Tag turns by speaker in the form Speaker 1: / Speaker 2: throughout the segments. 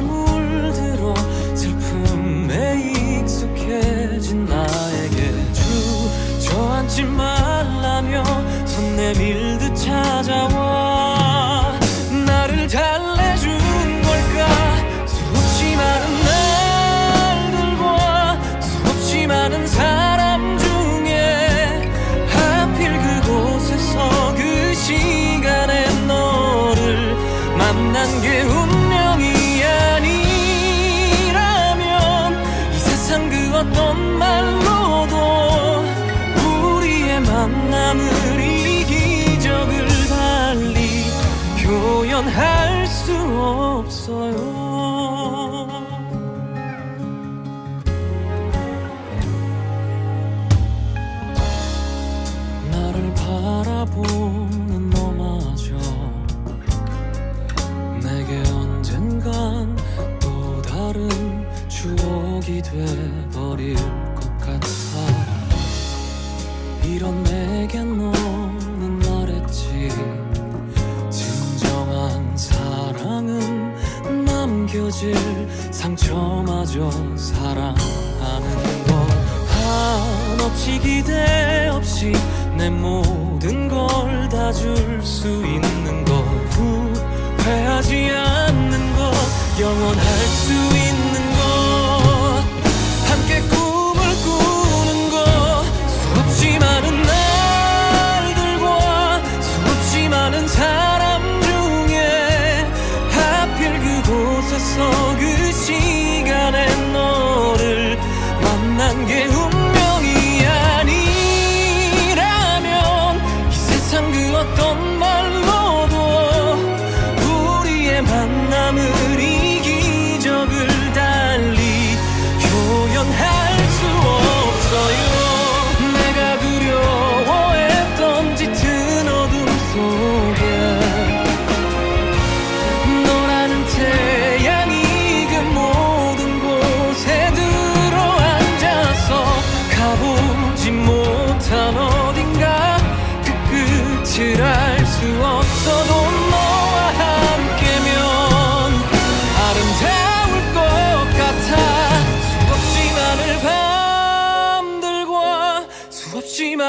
Speaker 1: 물들어 슬픔에 익숙해진 나에게 주 저앉지 말라며 손 내밀 표현할 수 없어요. 나를 바라보는 너마저 내게 언젠간 또 다른 추억이 돼버릴 것 같아 이런 내겐 너 남겨질 상처마저 사랑하는 것. 한없이 기대 없이 내 모든 걸 다 줄 수 있는 것. 후회하지 않는 것. 영원할 수 그곳에서 그시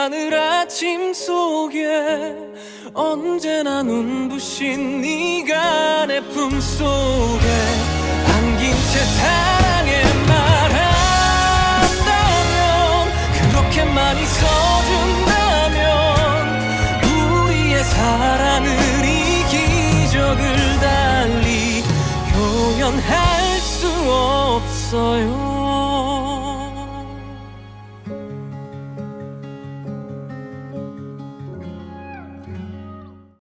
Speaker 1: 많은 아침 속에 언제나 눈부신 네가 내 품속에 안긴 채 사랑해 말한다면 그렇게 많이 서준다면 우리의 사랑을 이 기적을 달리 표현할 수 없어요